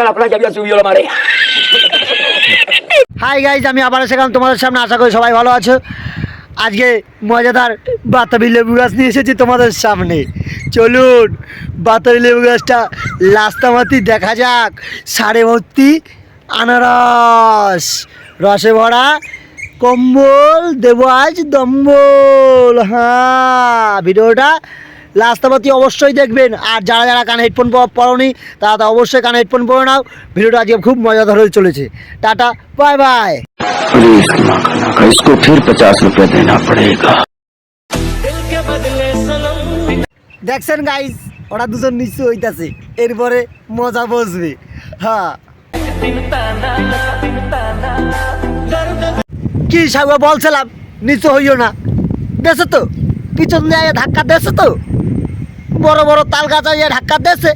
a la playa, había subido la marea. Hi guys আমি আবার সেখানে তোমাদের সামনে আশা করি সবাই ভালো আছো। আজকে মজাদার বাতাবি লেবু গাছ নিয়ে এসেছি তোমাদের সামনে। চলুন বাতাবি লেবু গাছটা লাস্তামাতি দেখা যাক। সাড়ে ভর্তি আনারস রসে ভরা কম্বল দেবো আজ দম্বল। হ্যাঁ ভিডিওটা লাস্তাবাতি অবশ্যই দেখবেন আর যারা যারা কানে হেডফোন পরনি তারা তো অবশ্যই কানে হেডফোন পরে নাও ভিডিওটা আজকে খুব মজাদার হয়ে চলেছে tata bye bye please makhana का इसको फिर पचास रुपए देना पड़ेगा দেখছেন গাইস ওরা দুজন নিচু হইতাছে এরপরে মজা বসবে হ্যাঁ কি সাগুয়া বলছিলাম নিচু হইও না দেশে তো পিছন দিয়ে ধাক্কা দেশে তো বড় বড় তাল গাছ আইয়া ধাক্কা দিয়েছে।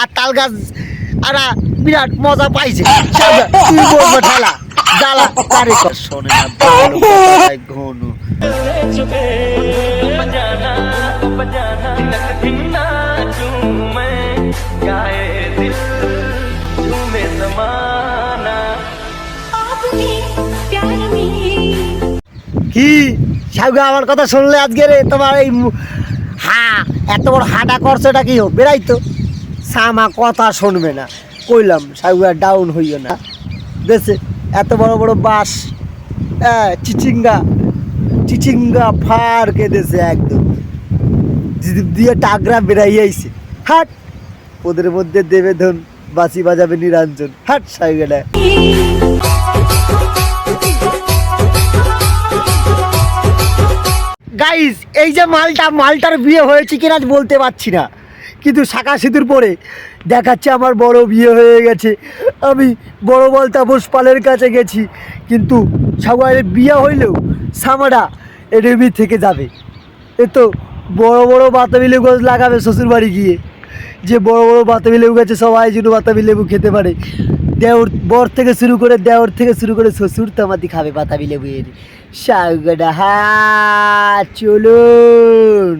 আর তাল গাছ আর বিরাট মজা পাইছে। শোনে কি? সাহুকে আমার কথা শুনলে আজকে রে তোমার এই হা এত বড় হাঁটা করছ এটা কি হোক বেড়াই তো। সামা কথা শুনবে না। কইলাম সাউগা ডাউন হইও না। দেশে এত বড় বড় বাস হ্যাঁ চিচিঙ্গা চিচিঙ্গা ফার কে দেশে একদম দিয়ে টাগরা বেড়াই আইছে। হাট, ওদের মধ্যে দেবে ধন বাসি বাজাবে নিরঞ্জন। হাট সাউগাটা গাইস এই যে মালটা, মালটার বিয়ে হয়েছে কিনা বলতে পারছি না। কিন্তু শাখা সিঁদুর পরে দেখাচ্ছে আমার বড় বিয়ে হয়ে গেছে। আমি বড় বলতা পালের কাছে গেছি, কিন্তু সবাই বিয়ে হইলেও সামাডা এডেমি থেকে যাবে। এ তো বড় বড় বাতাবি লেবু গাছ লাগাবে শ্বশুর বাড়ি গিয়ে। যে বড় বড় বাতাবি লেবু গাছে সবাই যেন বাতাবি লেবু খেতে পারে। দেওর, বর থেকে শুরু করে দেওর থেকে শুরু করে শ্বশুর তো আমাদের খাবে বাতাবি লেবু এর সাগডা হা চলুন।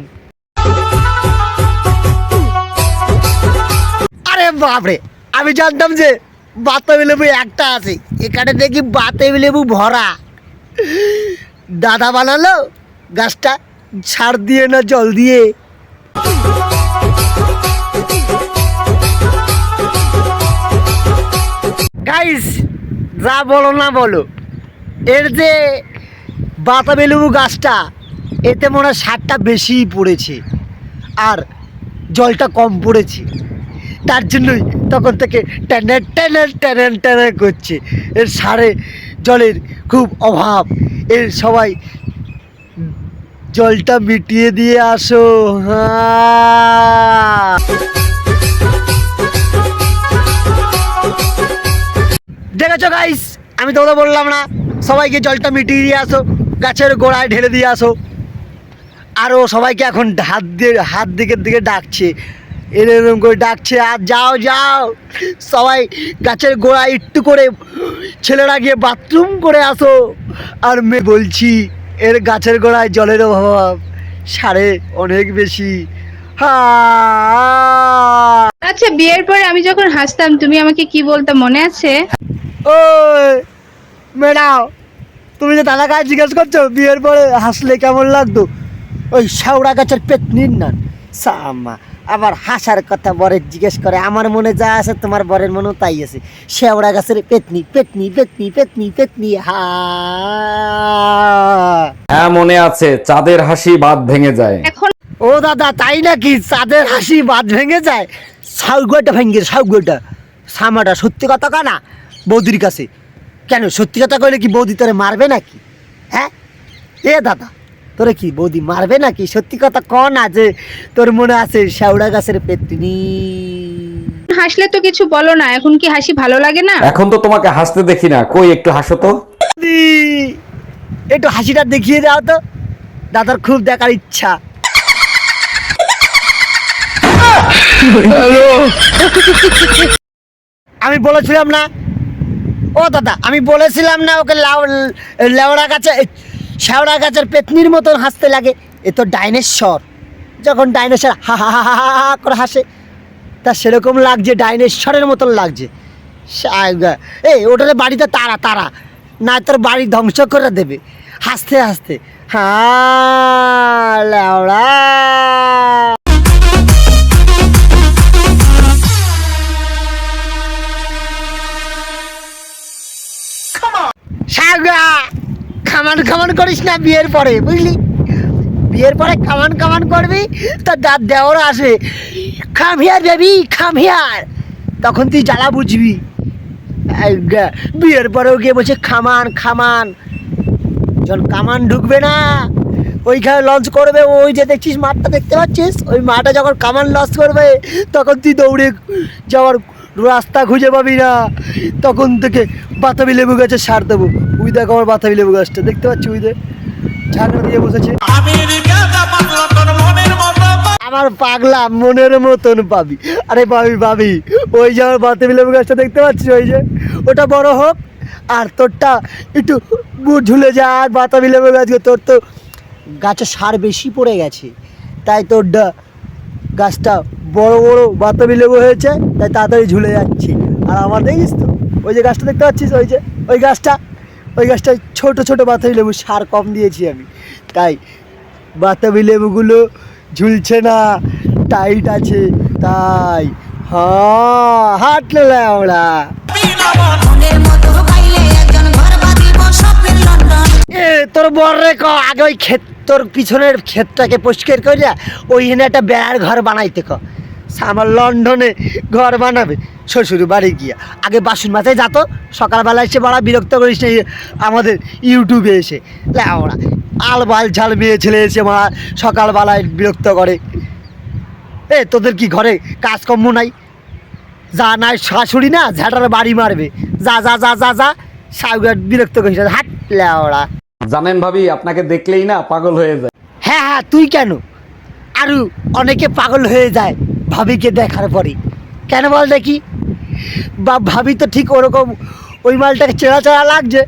আরে বাপরে আমি জানতাম যে বাতাবি লেবু একটা আছে। এখানে দেখি বাতাবি লেবু ভরা। দাদা বানালো গাছটা ছাড় দিয়ে না জল দিয়ে। গাইস যা বলো না বলো। এর যে বাতাবি লেবু গাছটা এতে মনে হয় সারটা বেশিই পড়েছে আর জলটা কম পড়েছে। তার জন্যই তখন থেকে টেনে টেনে টেনে টেনে করছে। এর সারে জলের খুব অভাব। এর সবাই, জলটা মিটিয়ে দিয়ে আসো। হ্যাঁ। দেখেছ গাইস আমি তো ওদের বললাম না। সবাইকে জলটা মিটিয়ে দিয়ে আসো। গাছের গোড়ায় ঢেলে দিয়ে আসো। আরও সবাইকে এখন হাত দিয়ে হাত দিকের দিকে ডাকছে। এরকম করে ডাকছে আর যাও যাও। সবাই গাছের গোড়ায় একটু করে ছেলেরা গিয়ে বাথরুম করে আসো। আর মেয়ে বলছি এর গাছের গোড়ায় জলের অভাব সারে অনেক বেশি। আচ্ছা বিয়ের পরে আমি যখন হাসতাম তুমি আমাকে কি বলতাম মনে আছে? ও ম্যাডাম তুমি যে দাদা কাজ জিজ্ঞেস করছ বিয়ের পরে হাসলে কেমন লাগতো? ওই শাওড়া গাছের পেতনির না। সামা আবার হাসার কথা বরের জিজ্ঞেস করে আমার মনে যা আছে তোমার বরের মনেও তাই আছে। শেওড়া গাছের পেতনি পেতনি পেতনি পেতনি পেতনি হা। হ্যাঁ মনে আছে চাঁদের হাসি বাদ ভেঙে যায়। এখন ও দাদা তাই নাকি? চাঁদের হাসি বাদ ভেঙে যায়? সাউগোটা ভেঙে সাউগোটা সামাটা সত্যি কথা কানা বৌদির কাছে। কেন? সত্যি কথা কইলে কি বৌদি তোরে মারবে নাকি? হ্যাঁ? এ দাদা তোরে কি বৌদি মারবে নাকি? সত্যি কথা ক না যে তোর মনে আছে শ্যাওড়া গাছের পেতনি? হাসলে তো কিছু বলো না এখন কি হাসি ভালো লাগে না? এখন তো তোমাকে হাসতে দেখি না। কই একটু হাসো তো। বৌদি, একটু হাসিটা দেখিয়ে দাও তো। দাদার খুব দেখার ইচ্ছা। আমি বলেছিলাম না ও দাদা, আমি বলেছিলাম না ওকে লাউ- লেওড়া গাছে শেওড়া গাছের পেতনির মতন হাসতে লাগে। এ তো ডাইনোসর যখন ডাইনোসর হা হা হা হা হা করে হাসে, তা সেরকম লাগছে ডাইনোসরের মতন লাগছে। এই ওটাতে বাড়িতে তারা তারা না তোর বাড়ি ধ্বংস করে দেবে। হাসতে হাসতে, হা, লেওড়া। খামান কামান করিস না বিয়ের পরে, বুঝলি? বিয়ের পরে কামান কামান করবি, তা দাঁত দেওয়ার আসে, খাম হিয়ার বেবি, খাম হিয়ার। তখন তুই জ্বালা বুঝবি। বিয়ের পরেও গিয়ে বলছে, খামান খামান। যখন কামান ঢুকবে না, ওইখানে লঞ্চ করবে, ওই যে দেখছিস মাঠটা, দেখতে পাচ্ছিস? ওই মাঠে যখন কামান লঞ্চ করবে, তখন তুই দৌড়ে যাওয়ার রাস্তা খুঁজে পাবি না। তখন থেকে বাতাবি লেবু গাছে সার দেবো। উই দেখ আমার বাতাবি লেবু গাছটা, দেখতে পাচ্ছি উই দেখ? দিয়ে বসেছে। আমার পাগলা মনের মতন পাবি। আরে পাবি পাবি। ওই যে আমার বাতাবি লেবু গাছটা দেখতে পাচ্ছিস ওই যে? ওটা বড় হোক, আর তোরটা একটু ঝুলে যাক, বাতাবি লেবু গাছকে তোর তো গাছে সার বেশি পড়ে গেছে। তাই তোর ডা- গাছটা বড় বড় বাতাবি লেবু হয়েছে, তাই তাড়াতাড়ি ঝুলে যাচ্ছি। আর আমার দেখিস তো, ওই যে গাছটা দেখতে পাচ্ছিস? ওই যে, ওই গাছটা, ওই গাছটায় ছোট ছোট বাতাবি লেবু সার কম দিয়েছি আমি। তাই বাতাবি লেবুগুলো ঝুলছে না টাইট আছে, তাই হ্যাঁ হাঁটলে আমরা তোর বর রে ক, আগে ওই ক্ষেত তোর পিছনের ক্ষেতটাকে পরিষ্কার করিয়া ওইখানে একটা বেড়ার ঘর বানাইতে ক। আমার লন্ডনে ঘর বানাবে শ্বশুর বাড়ি গিয়া। আগে বাসন মাথায় যেত, সকালবেলা এসে বড়া বিরক্ত করিস না, আমাদের ইউটিউবে এসে। ওরা আল বাল ঝাল মেয়ে ছেলে এসে মা সকালবেলায় বিরক্ত করে। এ, তোদের কি ঘরে কাজকর্ম নাই? যা নাই শাশুড়ি না, ঝাঁটার বাড়ি মারবে। যা যা যা যা যা সাউগার বিরক্ত করিস হাট, লেওড়া। জানেন ভাবি, আপনাকে দেখলেই না পাগল হয়ে যায়। হ্যাঁ হ্যাঁ তুই কেন? আরু, অনেকে পাগল হয়ে যায় ভাবিকে দেখার পরে। কেন বল দেখি? বা ভাবি তো ঠিক ওরকম ওই মালটাকে চেরা চেরা লাগছে।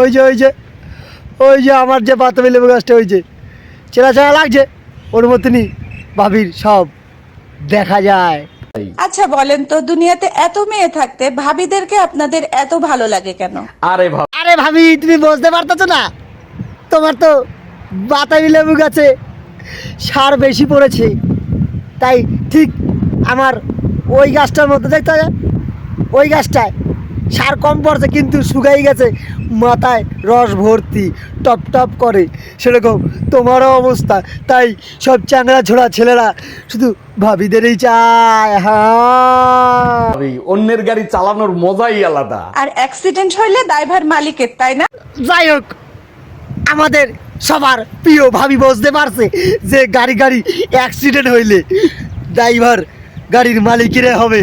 ওই যে ওই যে ওই যে আমার যে বাতাবি লেবু গাছটা, ওই যে চেরা চেরা লাগছে। ওর মতনই ভাবির সব দেখা যায়। আচ্ছা বলেন তো দুনিয়াতে এত মেয়ে থাকতে ভাবিদেরকে আপনাদের এত ভালো লাগে কেন? আরে ভাব আরে ভাবি তুমি বুঝতে পারতেছ না? তোমার তো বাতাবি লেবু গাছে সার বেশি পড়েছে। তাই ঠিক আমার ওই গাছটার মধ্যে দেখতে ওই গাছটায় সার কম পড়ছে কিন্তু শুকাই গেছে। মাথায় রস ভর্তি টপ টপ করে। সেরকম তোমারও অবস্থা। তাই সব চ্যাংড়া ছোড়া ছেলেরা শুধু ভাবিদেরই চায়। হ্যাঁ অন্যের গাড়ি চালানোর মজাই আলাদা। আর অ্যাক্সিডেন্ট হইলে ড্রাইভার মালিকের তাই না? যাই হোক আমাদের সবার প্রিয় ভাবি বুঝতে পারছে যে গাড়ি গাড়ি অ্যাক্সিডেন্ট হইলে ড্রাইভার গাড়ির মালিকেরে হবে।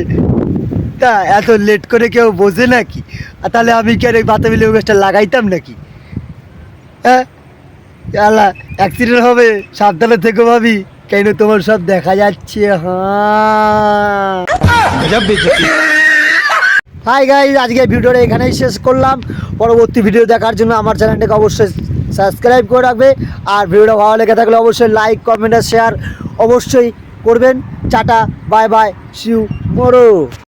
তা এত লেট করে কেউ বোঝে নাকি? আর তাহলে আমি কি কেন বাতাবি লেবু গাছটা লাগাইতাম নাকি? হ্যাঁ? অ্যাক্সিডেন্ট হবে, সাবধানে থেকো ভাবি, কেন তোমার সব দেখা যাচ্ছে হ্যাঁ। হাই গাইজ আজকে ভিডিওটা এখানেই শেষ করলাম। পরবর্তী ভিডিও দেখার জন্য আমার চ্যানেলটাকে অবশ্যই সাবস্ক্রাইব করে রাখবে। আর ভিডিওটা ভালো লেগে থাকলে অবশ্যই লাইক কমেন্ট আর শেয়ার অবশ্যই করবেন। চাটা বাই বাই সিউ মরো